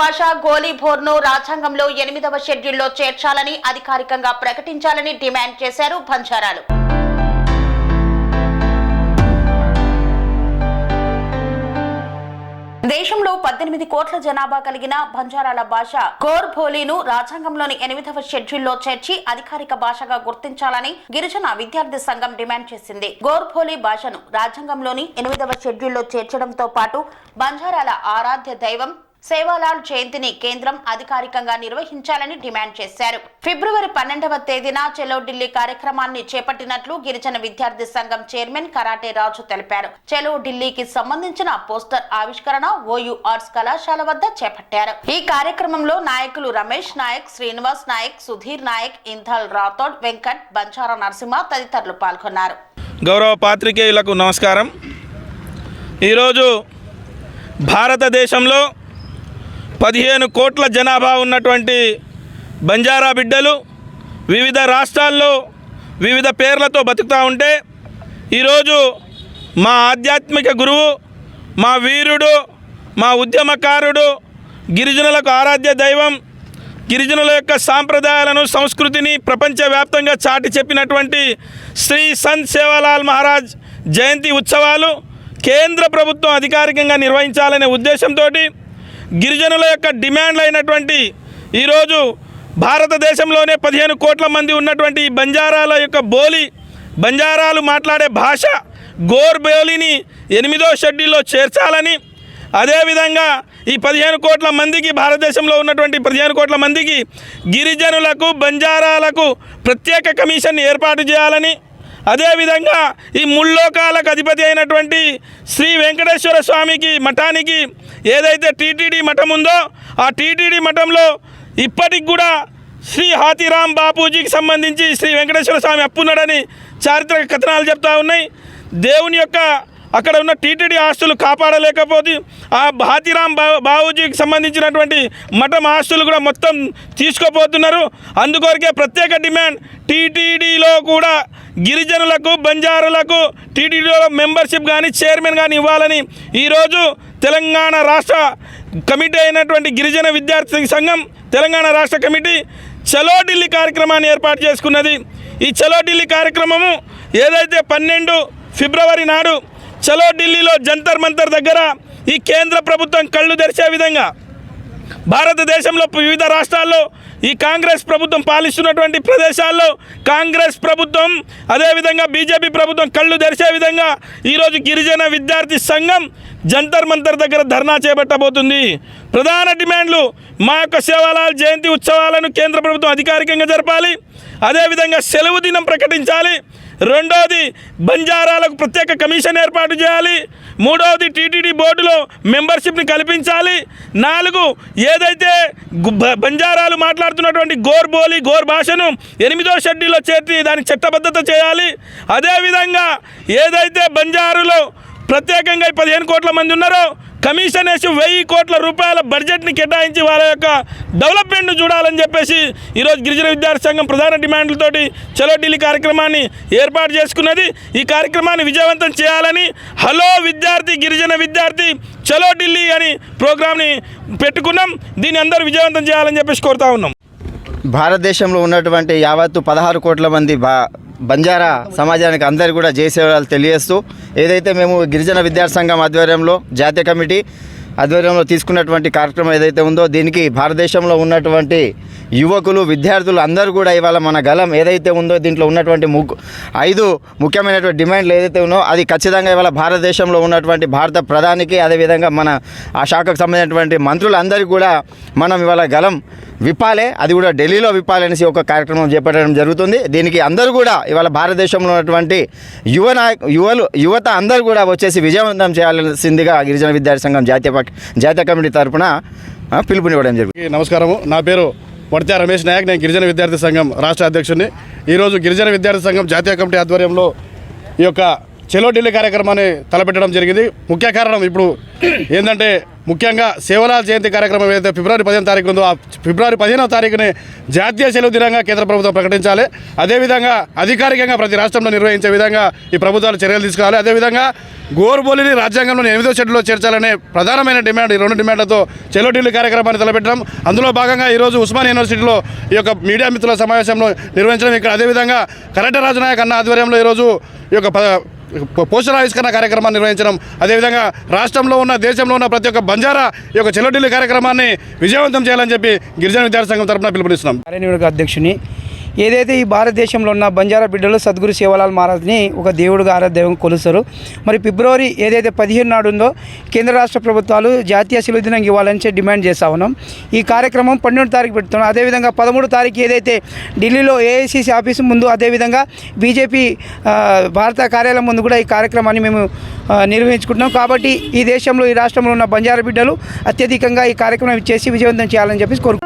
భాష గోలీభోర్ను రాజ్యాంగంలో ఎనిమిదవ షెడ్యూల్లో చేర్చాలని అధికారికంగా ప్రకటించాలని డిమాండ్ చేశారు బంజారాలు. దేశంలో పద్దెనిమిది కోట్ల జనాభా కలిగిన బంజారాల భాష గోర్ భోలీను రాజ్యాంగంలోని ఎనిమిదవ షెడ్యూల్లో చేర్చి అధికారిక భాషగా గుర్తించాలని గిరిజన విద్యార్థి సంఘం డిమాండ్ చేసింది. గోర్ భోలీ భాషను రాజ్యాంగంలోని ఎనిమిదవ షెడ్యూల్లో చేర్చడంతో పాటు బంజారాల ఆరాధ్య దైవం సేవాలాల్ జయంతిని కేంద్రం అధికారికంగా నిర్వహించాలని డిమాండ్ చేశారు. ఫిబ్రవరి పన్నెండవ తేదీన చెలో ఢిల్లీ కార్యక్రమాన్ని చేపట్టినట్లు గిరిజన విద్యార్థి సంఘం చైర్మన్ కరాటే రాజు తెలిపారు. చెలో ఢిల్లీకి సంబంధించిన పోస్టర్ ఆవిష్కరణ ఓయూ ఆర్ట్స్ కళాశాల వద్ద చేపట్టారు. ఈ కార్యక్రమంలో నాయకులు రమేష్ నాయక్ శ్రీనివాస్ నాయక్ సుధీర్ నాయక్ ఇంథల్ రాథోడ్ వెంకట్ బంచారా నరసింహ తదితరులు పాల్గొన్నారు. గౌరవ పాత్రికేయులకు నమస్కారం. ఈరోజు భారతదేశంలో పదిహేను కోట్ల జనాభా ఉన్నటువంటి బంజారా బిడ్డలు వివిధ రాష్ట్రాల్లో వివిధ పేర్లతో బతుకుతూ ఉంటే ఈరోజు మా ఆధ్యాత్మిక గురువు మా వీరుడు మా ఉద్యమకారుడు గిరిజనులకు ఆరాధ్య దైవం గిరిజనుల యొక్క సాంప్రదాయాలను సంస్కృతిని ప్రపంచవ్యాప్తంగా చాటి చెప్పినటువంటి శ్రీ సంత్ సేవాలాల్ మహారాజ్ జయంతి ఉత్సవాలు కేంద్ర ప్రభుత్వం అధికారికంగా నిర్వహించాలనే ఉద్దేశంతో గిరిజనుల యొక్క డిమాండ్లు అయినటువంటి ఈరోజు భారతదేశంలోనే పదిహేను కోట్ల మంది ఉన్నటువంటి ఈ బంజారాల యొక్క బోలి బంజారాలు మాట్లాడే భాష గోర్ బోలిని ఎనిమిదో షెడ్యూల్లో చేర్చాలని అదేవిధంగా ఈ పదిహేను కోట్ల మందికి భారతదేశంలో ఉన్నటువంటి పదిహేను కోట్ల మందికి గిరిజనులకు బంజారాలకు ప్రత్యేక కమిషన్ ఏర్పాటు చేయాలని అదేవిధంగా ఈ ముల్లోకాలకు అధిపతి అయినటువంటి శ్రీ వెంకటేశ్వర స్వామికి మఠానికి ఏదైతే టీటీడీ మఠం ఉందో ఆ టీటీడీ మఠంలో ఇప్పటికి కూడా శ్రీ హాతిరామ్ బాపూజీకి సంబంధించి శ్రీ వెంకటేశ్వర స్వామి అప్పున్నాడని చారిత్రక కథనాలు చెప్తా ఉన్నాయి. దేవుని యొక్క అక్కడ ఉన్న టీటీడీ ఆస్తులు కాపాడలేకపోతే ఆ హాతీరాం బా బాబూజీకి సంబంధించినటువంటి మఠం ఆస్తులు కూడా మొత్తం తీసుకోపోతున్నారు. అందుకొరకే ప్రత్యేక డిమాండ్ టీటీడీలో కూడా గిరిజనులకు బంజారులకు టీటీడీలో మెంబర్షిప్ కానీ చైర్మన్ కానీ ఇవ్వాలని ఈరోజు తెలంగాణ రాష్ట్ర కమిటీ అయినటువంటి గిరిజన విద్యార్థి సంఘం తెలంగాణ రాష్ట్ర కమిటీ చలో ఢిల్లీ కార్యక్రమాన్ని ఏర్పాటు చేసుకున్నది. ఈ చలో ఢిల్లీ కార్యక్రమము ఏదైతే పన్నెండు ఫిబ్రవరి నాడు చలో ఢిల్లీలో జంతర్ మంతర్ దగ్గర ఈ కేంద్ర ప్రభుత్వం కళ్ళు తెరిచే విధంగా భారతదేశంలో వివిధ రాష్ట్రాల్లో ఈ కాంగ్రెస్ ప్రభుత్వం పాలిస్తున్నటువంటి ప్రదేశాల్లో కాంగ్రెస్ ప్రభుత్వం అదేవిధంగా బీజేపీ ప్రభుత్వం కళ్ళు తెరిచే విధంగా ఈరోజు గిరిజన విద్యార్థి సంఘం జంతర్ మంతర్ దగ్గర ధర్నా చేపట్టబోతుంది. ప్రధాన డిమాండ్లు మా యొక్క సేవాలాల జయంతి ఉత్సవాలను కేంద్ర ప్రభుత్వం అధికారికంగా జరపాలి. అదేవిధంగా సెలవు దినం ప్రకటించాలి. రెండవది బంజారాలకు ప్రత్యేక కమిషన్ ఏర్పాటు చేయాలి. మూడవది టీటీడీ బోర్డులో మెంబర్షిప్ని కల్పించాలి. నాలుగు ఏదైతే బంజారాలు మాట్లాడుతున్నటువంటి గోర్ బోలి గోర్ భాషను ఎనిమిదో షెడ్యూల్లో చేర్చి దానికి చట్టబద్ధత చేయాలి. అదేవిధంగా ఏదైతే బంజారులో ప్రత్యేకంగా పదిహేను కోట్ల మంది ఉన్నారో కమిషన్ వేసి వెయ్యి కోట్ల రూపాయల బడ్జెట్ని కేటాయించి వాళ్ళ యొక్క డెవలప్మెంట్ను చూడాలని చెప్పేసి ఈరోజు గిరిజన విద్యార్థి సంఘం ప్రధాన డిమాండ్లతోటి చలో ఢిల్లీ కార్యక్రమాన్ని ఏర్పాటు చేసుకున్నది. ఈ కార్యక్రమాన్ని విజయవంతం చేయాలని హలో విద్యార్థి గిరిజన విద్యార్థి చలో ఢిల్లీ అని ప్రోగ్రామ్ని పెట్టుకున్నాం. దీన్ని అందరూ విజయవంతం చేయాలని చెప్పేసి కోరుతా ఉన్నాం. భారతదేశంలో ఉన్నటువంటి యావత్తు పదహారు కోట్ల మంది బా బంజారా సమాజానికి అందరు కూడా జయసేవలు తెలియజేస్తూ ఏదైతే మేము గిరిజన విద్యాసంఘం ఆధ్వర్యంలో జాతీయ కమిటీ ఆధ్వర్యంలో తీసుకున్నటువంటి కార్యక్రమం ఏదైతే ఉందో దీనికి భారతదేశంలో ఉన్నటువంటి యువకులు విద్యార్థులు అందరూ కూడా ఇవాళ మన గలం ఏదైతే ఉందో దీంట్లో ఉన్నటువంటి ముగ్గు ఐదు ముఖ్యమైనటువంటి డిమాండ్లు ఏదైతే ఉన్నో అది ఖచ్చితంగా ఇవాళ భారతదేశంలో ఉన్నటువంటి భారత ప్రధానికి అదేవిధంగా మన ఆ శాఖకు సంబంధించినటువంటి మంత్రులందరికీ కూడా మనం ఇవాళ గలం విప్పాలే అది కూడా ఢిల్లీలో విప్పాలనేసి ఒక కార్యక్రమం చేపట్టడం జరుగుతుంది. దీనికి అందరూ కూడా ఇవాళ భారతదేశంలో ఉన్నటువంటి యువ నాయక యువలు యువత అందరూ కూడా వచ్చేసి విజయవంతం చేయాల్సిందిగా గిరిజన విద్యార్థి సంఘం జాతీయ పక్- జాతీయ కమిటీ తరఫున పిలుపునివ్వడం జరిగింది. నమస్కారము. నా పేరు వడితే రమేష్ నాయక్. నేను గిరిజన విద్యార్థి సంఘం రాష్ట్ర అధ్యక్షుడిని. ఈరోజు గిరిజన విద్యార్థి సంఘం జాతీయ కమిటీ ఆధ్వర్యంలో ఈ యొక్క చెలో ఢిల్లీ కార్యక్రమాన్ని తలపెట్టడం జరిగింది. ముఖ్య కారణం ఇప్పుడు ఏంటంటే ముఖ్యంగా సేవలాల జయంతి కార్యక్రమం ఏదైతే ఫిబ్రవరి పదిహేను తారీఖు ఉందో ఆ ఫిబ్రవరి పదిహేనవ తారీఖుని జాతీయ సెలవు దినంగా కేంద్ర ప్రభుత్వం ప్రకటించాలి. అదేవిధంగా అధికారికంగా ప్రతి రాష్ట్రంలో నిర్వహించే విధంగా ఈ ప్రభుత్వాలు చర్యలు తీసుకోవాలి. అదేవిధంగా గోర్బోలిని రాజ్యాంగంలోని ఎనిమిదో షెడ్యూల్లో చేర్చాలనే ప్రధానమైన డిమాండ్ ఈ రెండు డిమాండ్లతో చెలో ఢిల్లీ కార్యక్రమాన్ని తలపెట్టడం. అందులో భాగంగా ఈరోజు ఉస్మాన్ యూనివర్సిటీలో ఈ యొక్క మీడియా మిత్రుల సమావేశంలో నిర్వహించడం ఇక్కడ. అదేవిధంగా కలెక్టర్ రాజనాయక్ అన్న ఆధ్వర్యంలో ఈరోజు ఈ యొక్క పోషణ ఆవిష్కరణ కార్యక్రమాన్ని నిర్వహించడం. అదేవిధంగా రాష్ట్రంలో ఉన్న దేశంలో ఉన్న ప్రతి ఒక్క బంజారా ఈ యొక్క చెలో కార్యక్రమాన్ని విజయవంతం చేయాలని చెప్పి గిరిజన విద్యార్థి సంఘం తరపున పిలుపునిస్తున్నాం. కార్యనిర్వాహక అధ్యక్షుని ఏదైతే ఈ భారతదేశంలో ఉన్న బంజారా బిడ్డలు సద్గురు శివలాల్ మహారాజ్ని ఒక దేవుడుగా ఆరాధ్యం కొలుస్తారు. మరి ఫిబ్రవరి ఏదైతే పదిహేను నాడు ఉందో కేంద్ర రాష్ట్ర ప్రభుత్వాలు జాతీయ శిలువ దినం ఇవ్వాలని డిమాండ్ చేస్తా ఉన్నాం. ఈ కార్యక్రమం పన్నెండు తారీఖు పెడుతున్నాం. అదేవిధంగా పదమూడు తారీఖు ఏదైతే ఢిల్లీలో ఏఐసిసి ఆఫీసు ముందు అదేవిధంగా బీజేపీ భారత కార్యాలయం ముందు కూడా ఈ కార్యక్రమాన్ని మేము నిర్వహించుకుంటున్నాం. కాబట్టి ఈ దేశంలో ఈ రాష్ట్రంలో ఉన్న బంజారా బిడ్డలు అత్యధికంగా ఈ కార్యక్రమం చేసి విజయవంతం చేయాలని చెప్పేసి కోరుకుంటున్నాం.